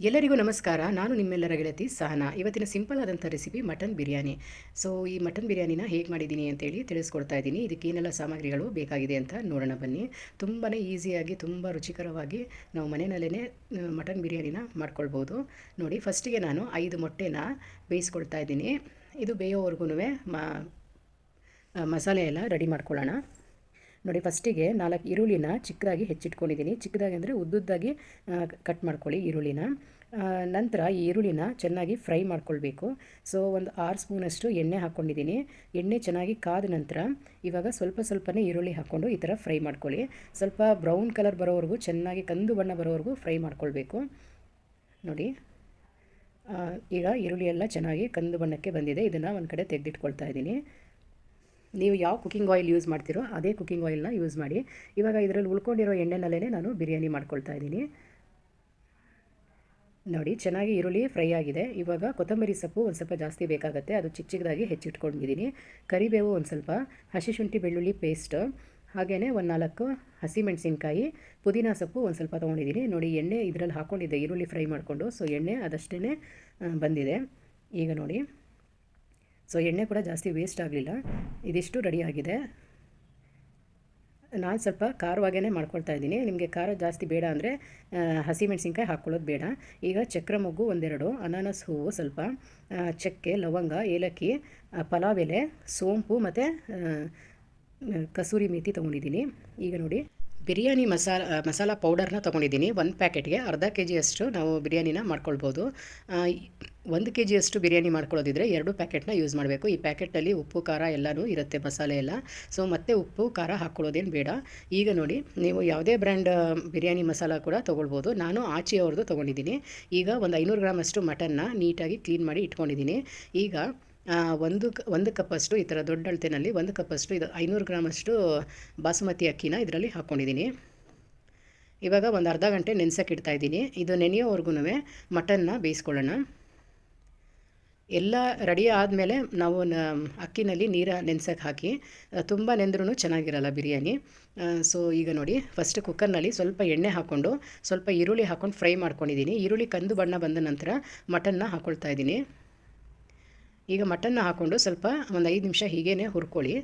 ಎಲ್ಲರಿಗೂ ನಮಸ್ಕಾರ. ನಾನು ನಿಮ್ಮೆಲ್ಲರ ಗೆಳತಿ ಸಹನಾ. ಇವತ್ತಿನ ಸಿಂಪಲ್ ಆದಂಥ ರೆಸಿಪಿ ಮಟನ್ ಬಿರಿಯಾನಿ. ಸೊ, ಈ ಮಟನ್ ಬಿರಿಯಾನಿನ ಹೇಗೆ ಮಾಡಿದ್ದೀನಿ ಅಂತೇಳಿ ತಿಳಿಸ್ಕೊಡ್ತಾ ಇದ್ದೀನಿ. ಇದಕ್ಕೆ ಏನೆಲ್ಲ ಸಾಮಗ್ರಿಗಳು ಬೇಕಾಗಿದೆ ಅಂತ ನೋಡೋಣ ಬನ್ನಿ. ತುಂಬಾ ಈಸಿಯಾಗಿ, ತುಂಬ ರುಚಿಕರವಾಗಿ ನಾವು ಮನೆಯಲ್ಲೇ ಮಟನ್ ಬಿರಿಯಾನಿನ ಮಾಡ್ಕೊಳ್ಬೋದು. ನೋಡಿ, ಫಸ್ಟಿಗೆ ನಾನು ಐದು ಮೊಟ್ಟೆನ ಬೇಯಿಸ್ಕೊಳ್ತಾ ಇದ್ದೀನಿ. ಇದು ಬೇಯೋವರೆಗೂ ಮಸಾಲೆ ಎಲ್ಲ ರೆಡಿ ಮಾಡ್ಕೊಳ್ಳೋಣ. ನೋಡಿ, ಫಸ್ಟಿಗೆ ನಾಲ್ಕು ಈರುಳ್ಳಿನ ಚಿಕ್ಕದಾಗಿ ಹೆಚ್ಚಿಟ್ಕೊಂಡಿದ್ದೀನಿ. ಚಿಕ್ಕದಾಗಿ ಅಂದರೆ ಉದ್ದುದ್ದಾಗಿ ಕಟ್ ಮಾಡ್ಕೊಳ್ಳಿ ಈರುಳ್ಳಿನ. ನಂತರ ಈ ಈರುಳ್ಳಿನ ಚೆನ್ನಾಗಿ ಫ್ರೈ ಮಾಡ್ಕೊಳ್ಬೇಕು. ಸೊ, ಒಂದು ಆರು ಸ್ಪೂನಷ್ಟು ಎಣ್ಣೆ ಹಾಕ್ಕೊಂಡಿದ್ದೀನಿ. ಎಣ್ಣೆ ಚೆನ್ನಾಗಿ ಕಾದ ನಂತರ ಇವಾಗ ಸ್ವಲ್ಪ ಸ್ವಲ್ಪನೇ ಈರುಳ್ಳಿ ಹಾಕ್ಕೊಂಡು ಈ ಥರ ಫ್ರೈ ಮಾಡ್ಕೊಳ್ಳಿ. ಸ್ವಲ್ಪ ಬ್ರೌನ್ ಕಲರ್ ಬರೋವರೆಗೂ, ಚೆನ್ನಾಗಿ ಕಂದು ಬಣ್ಣ ಬರೋವರೆಗೂ ಫ್ರೈ ಮಾಡ್ಕೊಳ್ಬೇಕು. ನೋಡಿ ಈಗ ಈರುಳ್ಳಿ ಎಲ್ಲ ಚೆನ್ನಾಗಿ ಕಂದು ಬಣ್ಣಕ್ಕೆ ಬಂದಿದೆ. ಇದನ್ನು ಒಂದು ಕಡೆ ತೆಗೆದಿಟ್ಕೊಳ್ತಾ ಇದ್ದೀನಿ. ನೀವು ಯಾವ ಕುಕ್ಕಿಂಗ್ ಆಯಿಲ್ ಯೂಸ್ ಮಾಡ್ತೀರೋ ಅದೇ ಕುಕ್ಕಿಂಗ್ ಆಯಿಲ್ನ ಯೂಸ್ ಮಾಡಿ. ಇವಾಗ ಇದರಲ್ಲಿ ಉಳ್ಕೊಂಡಿರೋ ಎಣ್ಣೆನಲ್ಲೇ ನಾನು ಬಿರಿಯಾನಿ ಮಾಡ್ಕೊಳ್ತಾ ಇದ್ದೀನಿ. ನೋಡಿ, ಚೆನ್ನಾಗಿ ಈರುಳ್ಳಿ ಫ್ರೈ ಆಗಿದೆ. ಇವಾಗ ಕೊತ್ತಂಬರಿ ಸೊಪ್ಪು ಒಂದು ಸ್ವಲ್ಪ ಜಾಸ್ತಿ ಬೇಕಾಗುತ್ತೆ. ಅದು ಚಿಕ್ಕ ಚಿಕ್ಕದಾಗಿ ಹೆಚ್ಚಿಟ್ಕೊಂಡಿದ್ದೀನಿ. ಕರಿಬೇವು ಒಂದು ಸ್ವಲ್ಪ, ಹಸಿ ಶುಂಠಿ ಬೆಳ್ಳುಳ್ಳಿ ಪೇಸ್ಟ್ ಹಾಗೆಯೇ ಒಂದು ನಾಲ್ಕು ಹಸಿಮೆಣಸಿನ್ಕಾಯಿ ಪುದೀನ ಸೊಪ್ಪು ಒಂದು ಸ್ವಲ್ಪ ತೊಗೊಂಡಿದ್ದೀನಿ. ನೋಡಿ, ಎಣ್ಣೆ ಇದರಲ್ಲಿ ಹಾಕ್ಕೊಂಡಿದ್ದೆ ಈರುಳ್ಳಿ ಫ್ರೈ ಮಾಡಿಕೊಂಡು. ಸೊ ಎಣ್ಣೆ ಅದಷ್ಟೇ ಬಂದಿದೆ. ಈಗ ನೋಡಿ. ಸೊ ಎಣ್ಣೆ ಕೂಡ ಜಾಸ್ತಿ ವೇಸ್ಟ್ ಆಗಲಿಲ್ಲ. ಇದಿಷ್ಟು ರೆಡಿಯಾಗಿದೆ ನಾನು ಸ್ವಲ್ಪ ಖಾರವಾಗೇ ಮಾಡ್ಕೊಳ್ತಾ ಇದ್ದೀನಿ. ನಿಮಗೆ ಖಾರ ಜಾಸ್ತಿ ಬೇಡ ಅಂದರೆ ಹಸಿಮೆಣ್ಸಿನ್ಕಾಯಿ ಹಾಕ್ಕೊಳ್ಳೋದು ಬೇಡ. ಈಗ ಚಕ್ರ ಮೊಗ್ಗು ಒಂದೆರಡು, ಅನಾನಸ್ ಹೂವು ಸ್ವಲ್ಪ ಚಕ್ಕೆ, ಲವಂಗ, ಏಲಕ್ಕಿ ಪಲಾವ್ ಎಲೆ, ಸೋಂಪು ಮತ್ತು ಕಸೂರಿ ಮೇಥಿ ತೊಗೊಂಡಿದ್ದೀನಿ. ಈಗ ನೋಡಿ. ಬಿರಿಯಾನಿ ಮಸಾಲ ಮಸಾಲ ಪೌಡರ್ನ ತೊಗೊಂಡಿದ್ದೀನಿ. ಒಂದು ಪ್ಯಾಕೆಟ್ಗೆ ಅರ್ಧ ಕೆ ಜಿಯಷ್ಟು ನಾವು ಬಿರಿಯಾನಿನ ಮಾಡ್ಕೊಳ್ಬೋದು. ಒಂದು ಕೆ ಜಿಯಷ್ಟು ಬಿರಿಯಾನಿ ಮಾಡ್ಕೊಳ್ಳೋದಿದ್ರೆ ಎರಡು ಪ್ಯಾಕೆಟ್ನ ಯೂಸ್ ಮಾಡಬೇಕು. ಈ ಪ್ಯಾಕೆಟಲ್ಲಿ ಉಪ್ಪು, ಖಾರ ಎಲ್ಲನೂ ಇರುತ್ತೆ ಮಸಾಲೆ ಎಲ್ಲ. ಸೊ, ಮತ್ತೆ ಉಪ್ಪು, ಖಾರ ಹಾಕ್ಕೊಳ್ಳೋದೇನು ಬೇಡ. ಈಗ ನೋಡಿ, ನೀವು ಯಾವುದೇ ಬ್ರ್ಯಾಂಡ್, ಬಿರಿಯಾನಿ ಮಸಾಲ ಕೂಡ ತೊಗೊಳ್ಬೋದು. ನಾನು ಆಚೆಯವ್ರದ್ದು ತೊಗೊಂಡಿದ್ದೀನಿ. ಈಗ ಒಂದು ಐನೂರು ಗ್ರಾಮಷ್ಟು ಮಟನ್ನ ನೀಟಾಗಿ ಕ್ಲೀನ್ ಮಾಡಿ ಇಟ್ಕೊಂಡಿದ್ದೀನಿ. ಈಗ ಒಂದು ಒಂದು ಕಪ್ಪಷ್ಟು ಈ ಥರ ದೊಡ್ಡ ಅಳತೆನಲ್ಲಿ ಒಂದು ಕಪ್ಪಷ್ಟು ಇದು ಐನೂರು ಗ್ರಾಮಷ್ಟು ಬಾಸುಮತಿ ಅಕ್ಕಿನ ಇದರಲ್ಲಿ ಹಾಕ್ಕೊಂಡಿದ್ದೀನಿ ಇವಾಗ ಒಂದು ಅರ್ಧ ಗಂಟೆ ನೆನೆಸಕ್ಕೆ ಇಡ್ತಾ ಇದ್ದೀನಿ. ಇದು ನೆನೆಯೋವರೆಗೂ ಮಟನ್ನ ಬೇಯಿಸ್ಕೊಳ್ಳೋಣ. ಎಲ್ಲ ರೆಡಿ ಆದಮೇಲೆ ನಾವು ನ, ಅಕ್ಕಿನಲ್ಲಿ ನೀರ ನೆನ್ಸಕ್ಕೆ ಹಾಕಿ ತುಂಬ ನೆಂದ್ರೂ ಚೆನ್ನಾಗಿರಲ್ಲ ಬಿರಿಯಾನಿ. ಸೊ, ಈಗ ನೋಡಿ ಫಸ್ಟ್ ಕುಕ್ಕರ್ನಲ್ಲಿ ಸ್ವಲ್ಪ ಎಣ್ಣೆ ಹಾಕ್ಕೊಂಡು, ಸ್ವಲ್ಪ ಈರುಳ್ಳಿ ಹಾಕ್ಕೊಂಡು ಫ್ರೈ ಮಾಡ್ಕೊಂಡಿದ್ದೀನಿ. ಈರುಳ್ಳಿ ಕಂದು ಬಣ್ಣ ಬಂದ ನಂತರ ಮಟನ್ನ ಹಾಕ್ಕೊಳ್ತಾ ಇದ್ದೀನಿ. ಈಗ ಮಟನ್ನ ಹಾಕ್ಕೊಂಡು ಸ್ವಲ್ಪ ಒಂದು ಐದು ನಿಮಿಷ ಹೀಗೇ ಹುರ್ಕೊಳ್ಳಿ.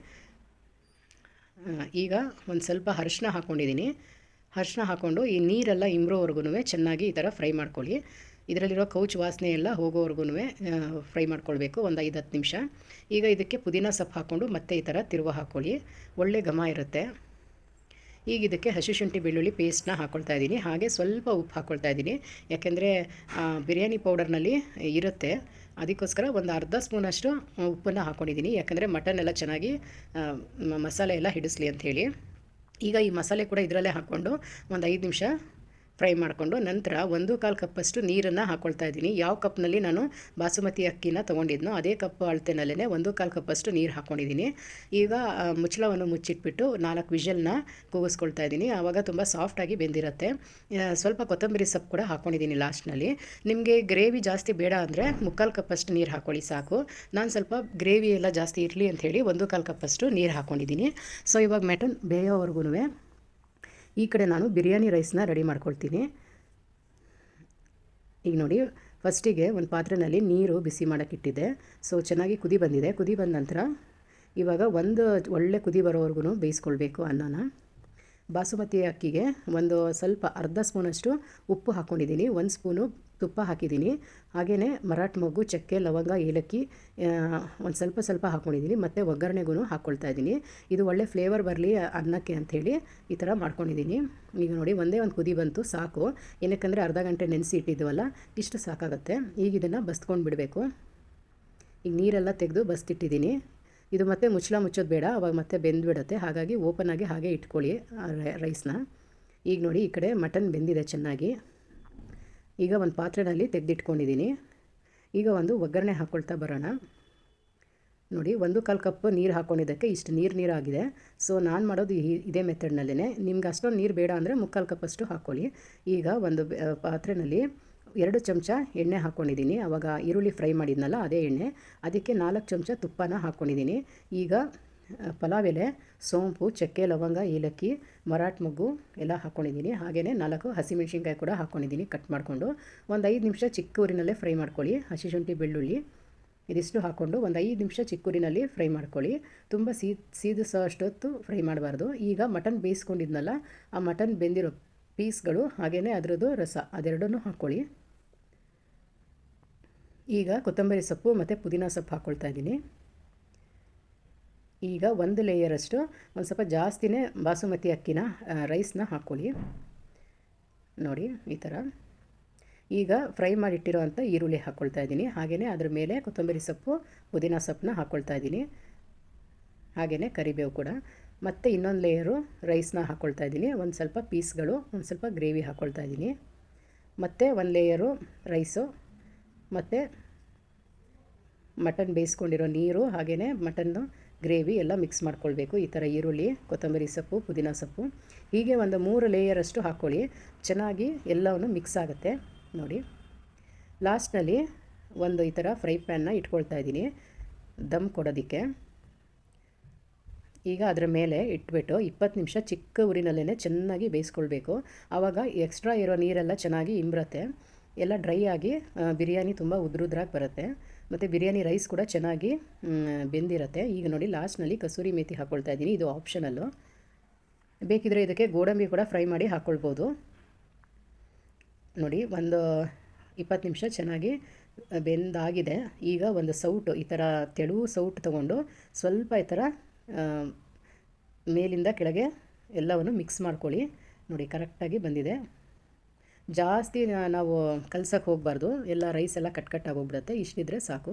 ಈಗ ಒಂದು ಸ್ವಲ್ಪ ಅರಿಶಿನ ಹಾಕ್ಕೊಂಡಿದ್ದೀನಿ ಅರಿಶಿನ ಹಾಕ್ಕೊಂಡು ಈ ನೀರೆಲ್ಲ ಇಂಬ್ರೋವರೆಗೂ ಚೆನ್ನಾಗಿ ಈ ಥರ ಫ್ರೈ ಮಾಡ್ಕೊಳ್ಳಿ. ಇದರಲ್ಲಿರೋ ಕೌಚ್ ವಾಸನೆ ಎಲ್ಲ ಹೋಗೋವರೆಗೂ ಫ್ರೈ ಮಾಡ್ಕೊಳ್ಬೇಕು ಒಂದು ಐದು ಹತ್ತು ನಿಮಿಷ. ಈಗ ಇದಕ್ಕೆ ಪುದೀನ ಸೊಪ್ಪು ಹಾಕ್ಕೊಂಡು ಮತ್ತೆ ಈ ಥರ ತಿರುವ ಹಾಕ್ಕೊಳ್ಳಿ ಒಳ್ಳೆ ಘಮ ಇರುತ್ತೆ. ಈಗ ಇದಕ್ಕೆ ಹಸಿ ಶುಂಠಿ ಬೆಳ್ಳುಳ್ಳಿ ಪೇಸ್ಟ್ನ ಹಾಕ್ಕೊಳ್ತಾ ಇದ್ದೀನಿ. ಹಾಗೆ ಸ್ವಲ್ಪ ಉಪ್ಪು ಹಾಕ್ಕೊಳ್ತಾ ಇದ್ದೀನಿ. ಯಾಕೆಂದರೆ ಬಿರಿಯಾನಿ ಪೌಡರ್ನಲ್ಲಿ ಇರುತ್ತೆ. ಅದಕ್ಕೋಸ್ಕರ ಒಂದು ಅರ್ಧ ಸ್ಪೂನಷ್ಟು ಉಪ್ಪನ್ನು ಹಾಕ್ಕೊಂಡಿದ್ದೀನಿ ಯಾಕಂದರೆ ಮಟನ್ ಎಲ್ಲ ಚೆನ್ನಾಗಿ ಮಸಾಲೆ ಎಲ್ಲ ಹಿಡಿಸ್ಲಿ ಅಂಥೇಳಿ ಈಗ ಈ ಮಸಾಲೆ ಕೂಡ ಇದರಲ್ಲೇ ಹಾಕ್ಕೊಂಡು ಒಂದು ಐದು ನಿಮಿಷ ಫ್ರೈ ಮಾಡಿಕೊಂಡು ನಂತರ ಒಂದು ಕಾಲು ಕಪ್ಪಷ್ಟು ನೀರನ್ನು ಹಾಕ್ಕೊಳ್ತಾ ಇದ್ದೀನಿ. ಯಾವ ಕಪ್ನಲ್ಲಿ ನಾನು ಬಾಸುಮತಿ ಅಕ್ಕಿನ ತೊಗೊಂಡಿದ್ನೋ ಅದೇ ಕಪ್ ಅಳತೆನಲ್ಲೇ ಒಂದು ಕಾಲು ಕಪ್ಪಷ್ಟು ನೀರು ಹಾಕ್ಕೊಂಡಿದ್ದೀನಿ ಈಗ ಮುಚ್ಚಳವನ್ನು ಮುಚ್ಚಿಟ್ಬಿಟ್ಟು ನಾಲ್ಕು ವಿಷಲ್ನ ಕೂಗಿಸ್ಕೊಳ್ತಾ ಇದ್ದೀನಿ. ಆವಾಗ ತುಂಬ ಸಾಫ್ಟಾಗಿ ಬೆಂದಿರುತ್ತೆ. ಸ್ವಲ್ಪ ಕೊತ್ತಂಬರಿ ಸೊಪ್ಪು ಕೂಡ ಹಾಕ್ಕೊಂಡಿದ್ದೀನಿ ಲಾಸ್ಟ್ನಲ್ಲಿ ನಿಮಗೆ ಗ್ರೇವಿ ಜಾಸ್ತಿ ಬೇಡ ಅಂದರೆ ಮುಕ್ಕಾಲು ಕಪ್ಪಷ್ಟು ನೀರು ಹಾಕ್ಕೊಳ್ಳಿ ಸಾಕು. ನಾನು ಸ್ವಲ್ಪ ಗ್ರೇವಿ ಎಲ್ಲ ಜಾಸ್ತಿ ಇರಲಿ ಅಂಥೇಳಿ ಒಂದು ಕಾಲು ಕಪ್ಪಷ್ಟು ನೀರು ಹಾಕ್ಕೊಂಡಿದ್ದೀನಿ ಸೊ ಇವಾಗ ಮೆಟನ್ ಬೇಯೋವರೆಗೂ ಈ ಕಡೆ ನಾನು ಬಿರಿಯಾನಿ ರೈಸ್ನ ರೆಡಿ ಮಾಡ್ಕೊಳ್ತೀನಿ. ಈಗ ನೋಡಿ, ಫಸ್ಟಿಗೆ ಒಂದು ಪಾತ್ರೆಯಲ್ಲಿ ನೀರು ಬಿಸಿ ಮಾಡೋಕ್ಕಿಟ್ಟಿದ್ದೆ ಸೊ ಚೆನ್ನಾಗಿ ಕುದಿ ಬಂದಿದೆ. ಕುದಿ ಬಂದ ನಂತರ ಇವಾಗ ಒಂದು ಒಳ್ಳೆ ಕುದಿ ಬರೋವರೆಗೂ ಬೇಯಿಸ್ಕೊಳ್ಬೇಕು ಅನ್ನನ. ಬಾಸುಮತಿ ಅಕ್ಕಿಗೆ ಒಂದು ಸ್ವಲ್ಪ ಅರ್ಧ ಸ್ಪೂನಷ್ಟು ಉಪ್ಪು ಹಾಕ್ಕೊಂಡಿದ್ದೀನಿ ಒಂದು ಸ್ಪೂನು ತುಪ್ಪ ಹಾಕಿದ್ದೀನಿ. ಹಾಗೆಯೇ ಮರಾಠ ಮೊಗ್ಗು, ಚಕ್ಕೆ, ಲವಂಗ, ಏಲಕ್ಕಿ ಒಂದು ಸ್ವಲ್ಪ ಸ್ವಲ್ಪ ಹಾಕ್ಕೊಂಡಿದ್ದೀನಿ ಮತ್ತು ಒಗ್ಗರಣೆಗೂ ಹಾಕ್ಕೊಳ್ತಾ ಇದ್ದೀನಿ. ಇದು ಒಳ್ಳೆ ಫ್ಲೇವರ್ ಬರಲಿ ಅನ್ನಕ್ಕೆ ಅಂಥೇಳಿ ಈ ಥರ ಮಾಡ್ಕೊಂಡಿದ್ದೀನಿ. ಈಗ ನೋಡಿ ಒಂದೇ ಒಂದು ಕುದಿ ಬಂತು, ಸಾಕು. ಏನಕ್ಕೆಂದರೆ ಅರ್ಧ ಗಂಟೆ ನೆನೆಸಿ ಇಟ್ಟಿದ್ದೀವಲ್ಲ ಇಷ್ಟು ಸಾಕಾಗುತ್ತೆ. ಈಗ ಇದನ್ನು ಬಸ್ಕೊಂಡು ಬಿಡಬೇಕು. ಈಗ ನೀರೆಲ್ಲ ತೆಗೆದು ಬಸ್ತಿಟ್ಟಿದ್ದೀನಿ ಇದು ಮತ್ತೆ ಮುಚ್ಚಳ ಮುಚ್ಚೋದು ಬೇಡ, ಅವಾಗ ಮತ್ತೆ ಬೆಂದುಬಿಡುತ್ತೆ. ಹಾಗಾಗಿ ಓಪನಾಗಿ ಹಾಗೆ ಇಟ್ಕೊಳ್ಳಿ ರೈಸ್ನ. ಈಗ ನೋಡಿ ಈ ಕಡೆ ಮಟನ್ ಬೆಂದಿದೆ ಚೆನ್ನಾಗಿ. ಈಗ ಒಂದು ಪಾತ್ರೆಯಲ್ಲಿ ತೆಗೆದಿಟ್ಕೊಂಡಿದ್ದೀನಿ. ಈಗ ಒಂದು ಒಗ್ಗರಣೆ ಹಾಕ್ಕೊಳ್ತಾ ಬರೋಣ. ನೋಡಿ, ಒಂದು ಕಾಲು ಕಪ್ ನೀರು ಹಾಕ್ಕೊಂಡಿದ್ದಕ್ಕೆ ಇಷ್ಟು ನೀರು ನೀರಾಗಿದೆ. ಸೊ ನಾನು ಮಾಡೋದು ಇದೇ ಮೆಥಡ್ನಲ್ಲೇ ನಿಮ್ಗೆ ಅಷ್ಟೊಂದು ನೀರು ಬೇಡ ಅಂದರೆ ಮುಕ್ಕಾಲು ಕಪ್ಪಷ್ಟು ಹಾಕ್ಕೊಳ್ಳಿ ಈಗ ಒಂದು ಪಾತ್ರೆಯಲ್ಲಿ ಎರಡು ಚಮಚ ಎಣ್ಣೆ ಹಾಕ್ಕೊಂಡಿದ್ದೀನಿ ಆವಾಗ ಈರುಳ್ಳಿ ಫ್ರೈ ಮಾಡಿದ್ನಲ್ಲ, ಅದೇ ಎಣ್ಣೆ. ಅದಕ್ಕೆ ನಾಲ್ಕು ಚಮಚ ತುಪ್ಪನ ಹಾಕ್ಕೊಂಡಿದ್ದೀನಿ ಈಗ ಪಲಾವ್ ಎಲೆ ಸೋಂಪು, ಚಕ್ಕೆ, ಲವಂಗ, ಏಲಕ್ಕಿ, ಮರಾಠ ಮೊಗ್ಗು ಎಲ್ಲ ಹಾಕ್ಕೊಂಡಿದ್ದೀನಿ ಹಾಗೆಯೇ ನಾಲ್ಕು ಹಸಿಮೆಣ್ಸಿನ್ಕಾಯಿ ಕೂಡ ಹಾಕ್ಕೊಂಡಿದ್ದೀನಿ ಕಟ್ ಮಾಡಿಕೊಂಡು. ಒಂದು ಐದು ನಿಮಿಷ ಚಿಕ್ಕ ಊರಿನಲ್ಲೇ ಫ್ರೈ ಮಾಡ್ಕೊಳ್ಳಿ. ಹಸಿ ಶುಂಠಿ, ಬೆಳ್ಳುಳ್ಳಿ ಇದಿಷ್ಟು ಹಾಕ್ಕೊಂಡು ಒಂದು ಐದು ನಿಮಿಷ ಚಿಕ್ಕೂರಿನಲ್ಲಿ ಫ್ರೈ ಮಾಡ್ಕೊಳ್ಳಿ. ತುಂಬ ಸೀ ಸಹ ಅಷ್ಟೊತ್ತು ಫ್ರೈ ಮಾಡಬಾರ್ದು. ಈಗ ಮಟನ್ ಬೇಯಿಸ್ಕೊಂಡಿದ್ನಲ್ಲ, ಆ ಮಟನ್ ಬೆಂದಿರೋ ಪೀಸ್ಗಳು ಹಾಗೆಯೇ ಅದರದ್ದು ರಸ, ಅದೆರಡನ್ನೂ ಹಾಕ್ಕೊಳ್ಳಿ ಈಗ ಕೊತ್ತಂಬರಿ ಸೊಪ್ಪು ಮತ್ತು ಪುದೀನ ಸೊಪ್ಪು ಹಾಕ್ಕೊಳ್ತಾ ಇದ್ದೀನಿ. ಈಗ ಒಂದು ಲೇಯರಷ್ಟು ಒಂದು ಸ್ವಲ್ಪ ಜಾಸ್ತಿನೇ ಬಾಸುಮತಿ ಅಕ್ಕಿನ ರೈಸ್ನ ಹಾಕ್ಕೊಳ್ಳಿ ನೋಡಿ, ಈ ಥರ ಈಗ ಫ್ರೈ ಮಾಡಿಟ್ಟಿರೋ ಅಂಥ ಈರುಳ್ಳಿ ಹಾಕ್ಕೊಳ್ತಾ ಇದ್ದೀನಿ. ಹಾಗೆಯೇ ಅದ್ರ ಮೇಲೆ ಕೊತ್ತಂಬರಿ ಸೊಪ್ಪು, ಪುದೀನ ಸೊಪ್ಪನ್ನ ಹಾಕ್ಕೊಳ್ತಾ ಇದ್ದೀನಿ. ಹಾಗೆಯೇ ಕರಿಬೇವು ಕೂಡ. ಮತ್ತು ಇನ್ನೊಂದು ಲೇಯರು ರೈಸ್ನ ಹಾಕ್ಕೊಳ್ತಾ ಇದ್ದೀನಿ. ಒಂದು ಸ್ವಲ್ಪ ಪೀಸ್ಗಳು, ಒಂದು ಸ್ವಲ್ಪ ಗ್ರೇವಿ ಹಾಕ್ಕೊಳ್ತಾ ಇದ್ದೀನಿ. ಮತ್ತು ಒಂದು ಲೇಯರು ರೈಸು ಮತ್ತು ಮಟನ್ ಬೇಯಿಸ್ಕೊಂಡಿರೋ ನೀರು ಹಾಗೆಯೇ ಮಟನ್ನು ಗ್ರೇವಿ ಎಲ್ಲ ಮಿಕ್ಸ್ ಮಾಡ್ಕೊಳ್ಬೇಕು. ಈ ಥರ ಈರುಳ್ಳಿ, ಕೊತ್ತಂಬರಿ ಸೊಪ್ಪು, ಪುದೀನ ಸೊಪ್ಪು. ಹೀಗೆ ಒಂದು ಮೂರು ಲೇಯರಷ್ಟು ಹಾಕ್ಕೊಳ್ಳಿ. ಚೆನ್ನಾಗಿ ಎಲ್ಲವನ್ನು ಮಿಕ್ಸ್ ಆಗುತ್ತೆ. ನೋಡಿ. ಲಾಸ್ಟ್ನಲ್ಲಿ ಒಂದು ಈ ಥರ ಫ್ರೈ ಪ್ಯಾನ್ನ ಇಟ್ಕೊಳ್ತಾ ಇದ್ದೀನಿ. ದಮ್ ಕೊಡೋದಕ್ಕೆ. ಈಗ ಅದರ ಮೇಲೆ ಇಟ್ಬಿಟ್ಟು ಇಪ್ಪತ್ತು ನಿಮಿಷ ಚಿಕ್ಕ ಊರಿನಲ್ಲೇ ಚೆನ್ನಾಗಿ ಬೇಯಿಸ್ಕೊಳ್ಬೇಕು. ಆವಾಗ ಎಕ್ಸ್ಟ್ರಾ ಇರೋ ನೀರೆಲ್ಲ ಚೆನ್ನಾಗಿ ಇಂಬ್ರತ್ತೆ. ಎಲ್ಲ ಡ್ರೈ ಆಗಿ ಬಿರಿಯಾನಿ ತುಂಬ ಉದ್ರುದ್ರಾಗಿ ಬರುತ್ತೆ. ಮತ್ತು ಬಿರಿಯಾನಿ ರೈಸ್ ಕೂಡ ಚೆನ್ನಾಗಿ ಬೆಂದಿರುತ್ತೆ. ಈಗ ನೋಡಿ ಲಾಸ್ಟ್ನಲ್ಲಿ ಕಸೂರಿ ಮೇಥಿ ಹಾಕ್ಕೊಳ್ತಾ ಇದ್ದೀನಿ. ಇದು ಆಪ್ಷನಲ್ಲು ಬೇಕಿದ್ರೆ ಇದಕ್ಕೆ ಗೋಡಂಬಿ ಕೂಡ ಫ್ರೈ ಮಾಡಿ ಹಾಕ್ಕೊಳ್ಬೋದು ನೋಡಿ, ಒಂದು ಇಪ್ಪತ್ತು ನಿಮಿಷ ಚೆನ್ನಾಗಿ ಬೆಂದಾಗಿದೆ. ಈಗ ಒಂದು ಸೌಟು, ಈ ಥರ ತೆಳು ಸೌಟ್ ತೊಗೊಂಡು ಸ್ವಲ್ಪ ಈ ಥರ ಮೇಲಿಂದ ಕೆಳಗೆ ಎಲ್ಲವನ್ನು ಮಿಕ್ಸ್ ಮಾಡ್ಕೊಳ್ಳಿ. ನೋಡಿ ಕರೆಕ್ಟಾಗಿ ಬಂದಿದೆ. ಜಾಸ್ತಿ ನಾವು ಕಲ್ಸಕ್ಕೆ ಹೋಗಬಾರ್ದು. ಎಲ್ಲ ರೈಸ್ ಎಲ್ಲ ಕಟ್ ಕಟ್ ಆಗೋಗ್ಬಿಡುತ್ತೆ. ಇಷ್ಟಿದ್ರೆ ಸಾಕು.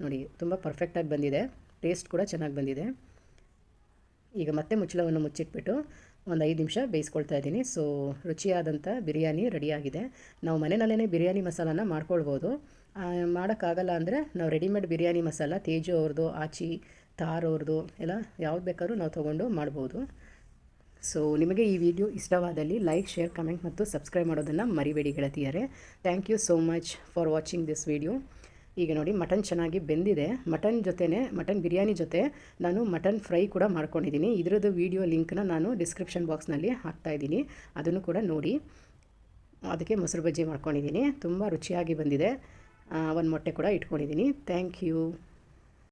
ನೋಡಿ, ತುಂಬ ಪರ್ಫೆಕ್ಟಾಗಿ ಬಂದಿದೆ. ಟೇಸ್ಟ್ ಕೂಡ ಚೆನ್ನಾಗಿ ಬಂದಿದೆ. ಈಗ ಮತ್ತೆ ಮುಚ್ಚಳವನ್ನು ಮುಚ್ಚಿಟ್ಬಿಟ್ಟು ಒಂದು ಐದು ನಿಮಿಷ ಬೇಯಿಸ್ಕೊಳ್ತಾ ಇದ್ದೀನಿ. ಸೊ ರುಚಿಯಾದಂಥ ಬಿರಿಯಾನಿ ರೆಡಿಯಾಗಿದೆ. ನಾವು ಮನೆಯಲ್ಲೇ ಬಿರಿಯಾನಿ ಮಸಾಲಾನ ಮಾಡ್ಕೊಳ್ಬೋದು. ಮಾಡೋಕ್ಕಾಗಲ್ಲ ಅಂದರೆ ನಾವು ರೆಡಿಮೇಡ್ ಬಿರಿಯಾನಿ ಮಸಾಲ, ತೇಜು ಅವ್ರದ್ದು ಆಚಿ, ತಾರ್ ಅವ್ರದ್ದು ಎಲ್ಲ ಯಾವ್ದು ಬೇಕಾದ್ರೂ ನಾವು ತೊಗೊಂಡು ಮಾಡ್ಬೋದು. ಸೊ ನಿಮಗೆ ಈ ವಿಡಿಯೋ ಇಷ್ಟವಾದಲ್ಲಿ ಲೈಕ್ ಶೇರ್ ಕಮೆಂಟ್ ಮತ್ತು ಸಬ್ಸ್ಕ್ರೈಬ್ ಮಾಡೋದನ್ನು ಮರಿಬೇಡಿ ಗೆಳತಿಯರೇ. Thank you so much for watching this video ಈಗ ನೋಡಿ ಮಟನ್ ಚೆನ್ನಾಗಿ ಬೆಂದಿದೆ. ಮಟನ್ ಜೊತೆನೇ ಮಟನ್ ಬಿರಿಯಾನಿ ಜೊತೆ ನಾನು ಮಟನ್ ಫ್ರೈ ಕೂಡ ಮಾಡ್ಕೊಂಡಿದ್ದೀನಿ. ಇದರದ್ದು ವೀಡಿಯೋ ಲಿಂಕ್ನ ನಾನು ಡಿಸ್ಕ್ರಿಪ್ಷನ್ ಬಾಕ್ಸ್ನಲ್ಲಿ ಹಾಕ್ತಾಯಿದ್ದೀನಿ ಅದನ್ನು ಕೂಡ ನೋಡಿ. ಅದಕ್ಕೆ ಮೊಸರು ಬಜ್ಜಿ ಮಾಡ್ಕೊಂಡಿದ್ದೀನಿ. ತುಂಬ ರುಚಿಯಾಗಿ ಬಂದಿದೆ. ಒಂದು ಮೊಟ್ಟೆ ಕೂಡ ಇಟ್ಕೊಂಡಿದ್ದೀನಿ. Thank you